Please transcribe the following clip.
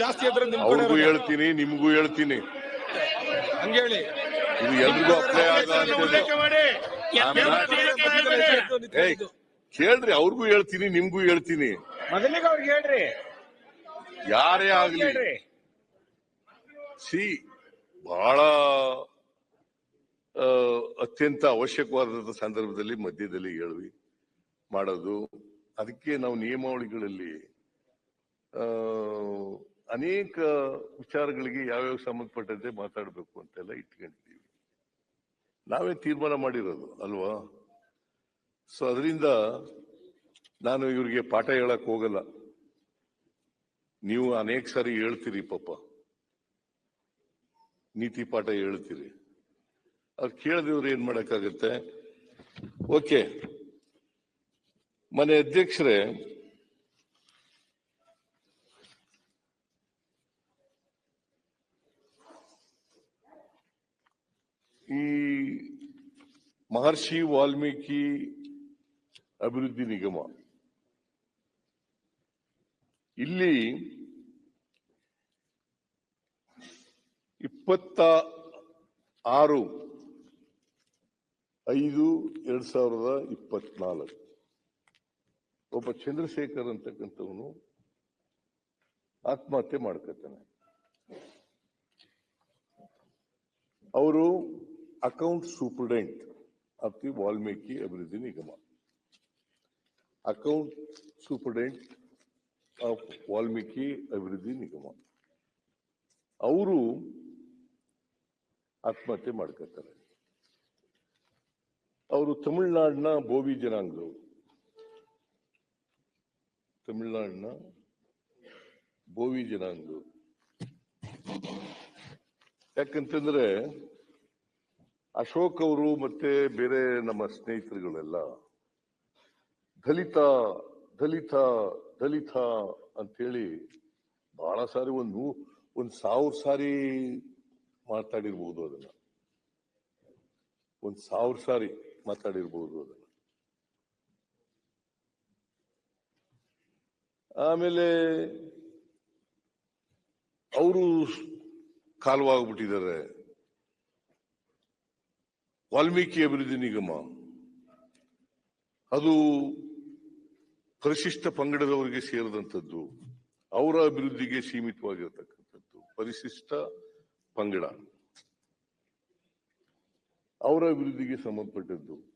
ಜಾಸ್ತಿ ಅವ್ರಿಗೂ ಹೇಳ್ತೀನಿ ನಿಮ್ಗೂ ಹೇಳ್ತೀನಿ. ಹೇಳಿ. ಇದು ಎಲ್ರಿಗೂ ಅಪ್ಲೈ ಆಗ ಕೇಳ್ರಿ ಅವ್ರಿಗೂ ಹೇಳ್ತೀನಿ ನಿಮ್ಗೂ ಹೇಳ್ತೀನಿ. ಮೊದಲಿಗೆ ಅವ್ರಿಗೆ ಹೇಳ್ರಿ. ಯಾರೇ ಆಗ್ಲಿ. ಸಿ ಬಹಳ ಅತ್ಯಂತ ಅವಶ್ಯಕವಾದ ಸಂದರ್ಭದಲ್ಲಿ ಮಧ್ಯದಲ್ಲಿ ಹೇಳ್ವಿ ಮಾಡೋದು. ಅದಕ್ಕೆ ನಾವು ನಿಯಮಾವಳಿಗಳಲ್ಲಿ ಆ, ಅನೇಕ ವಿಚಾರಗಳಿಗೆ ಯಾವ್ಯಾವ ಸಂಬಂಧಪಟ್ಟಂತೆ ಮಾತಾಡಬೇಕು ಅಂತೆಲ್ಲ ಇಟ್ಕೊಂಡಿದ್ದೀವಿ. ನಾವೇ ತೀರ್ಮಾನ ಮಾಡಿರೋದು, ಅಲ್ವಾ? ಸೊ ಅದರಿಂದ ನಾನು ಇವ್ರಿಗೆ ಪಾಠ ಹೇಳಕ್ ಹೋಗಲ್ಲ. ನೀವು ಅನೇಕ ಸಾರಿ ಹೇಳ್ತೀರಿ ಪಾಪ. ನೀತಿ ಪಾಠ ಹೇಳ್ತೀರಿ. ಅವ್ರು ಕೇಳದಿವ್ರು ಏನ್ ಮಾಡಕ್ಕಾಗತ್ತೆ? ಓಕೆ. ಮನೆ ಅಧ್ಯಕ್ಷರೇ ಈ ಮಹರ್ಷಿ ವಾಲ್ಮೀಕಿ ಅಭಿವೃದ್ಧಿ ನಿಗಮ. ಇಲ್ಲಿ ಇಪ್ಪತ್ತ ಆರು ಐದು ಎರಡ್ ಸಾವಿರದ ಇಪ್ಪತ್ನಾಲ್ಕು. ಒಬ್ಬ ಚಂದ್ರಶೇಖರ್ ಅಂತಕ್ಕಂಥವನು ಆತ್ಮಹತ್ಯೆ ಮಾಡ್ಕೊತಾನೆ ಅವರು account superintendent of the Valmiki ಅಭಿವೃದ್ಧಿ ನಿಗಮ ಅಕೌಂಟ್ ಸೂಪರ್ಡೆಂಟ್ ಆಫ್ ವಾಲ್ಮೀಕಿ ಅಭಿವೃದ್ಧಿ ನಿಗಮ ಅವರು ಆತ್ಮಹತ್ಯೆ ಮಾಡ್ಕೋತಾರೆ ಅವರು ತಮಿಳುನಾಡಿನ ಬೋವಿ ಜನಾಂಗದವರು. ತಮಿಳುನಾಡಿನ ಬೋವಿ ಜನಾಂಗದವರು. ಯಾಕಂತಂದ್ರೆ ಅಶೋಕ್ ಅವರು ಮತ್ತೆ ಬೇರೆ ನಮ್ಮ ಸ್ನೇಹಿತರುಗಳೆಲ್ಲ ದಲಿತ ದಲಿತ ದಲಿತ ಅಂತೇಳಿ ಬಹಳ ಸಾರಿ ಒಂದು, ಒಂದ್ ಸಾವಿರ ಸಾರಿ ಮಾತಾಡಿರ್ಬೋದು ಅದನ್ನ. ಒಂದ್ ಸಾವಿರ ಸಾರಿ ಮಾತಾಡಿರ್ಬೋದು ಅದನ್ನ. ಆಮೇಲೆ ಅವರು ಕಾಲವಾಗ್ಬಿಟ್ಟಿದ್ದಾರೆ. ವಾಲ್ಮೀಕಿ ಅಭಿವೃದ್ಧಿ ನಿಗಮ. ಅದು ಪರಿಶಿಷ್ಟ ಪಂಗಡದವರಿಗೆ ಸೇರಿದಂಥದ್ದು, ಅವರ ಅಭಿವೃದ್ಧಿಗೆ ಸೀಮಿತವಾಗಿರತಕ್ಕಂಥದ್ದು, ಪರಿಶಿಷ್ಟ ಪಂಗಡ. ಅವರ ಅಭಿವೃದ್ಧಿಗೆ ಸಂಬಂಧಪಟ್ಟದ್ದು.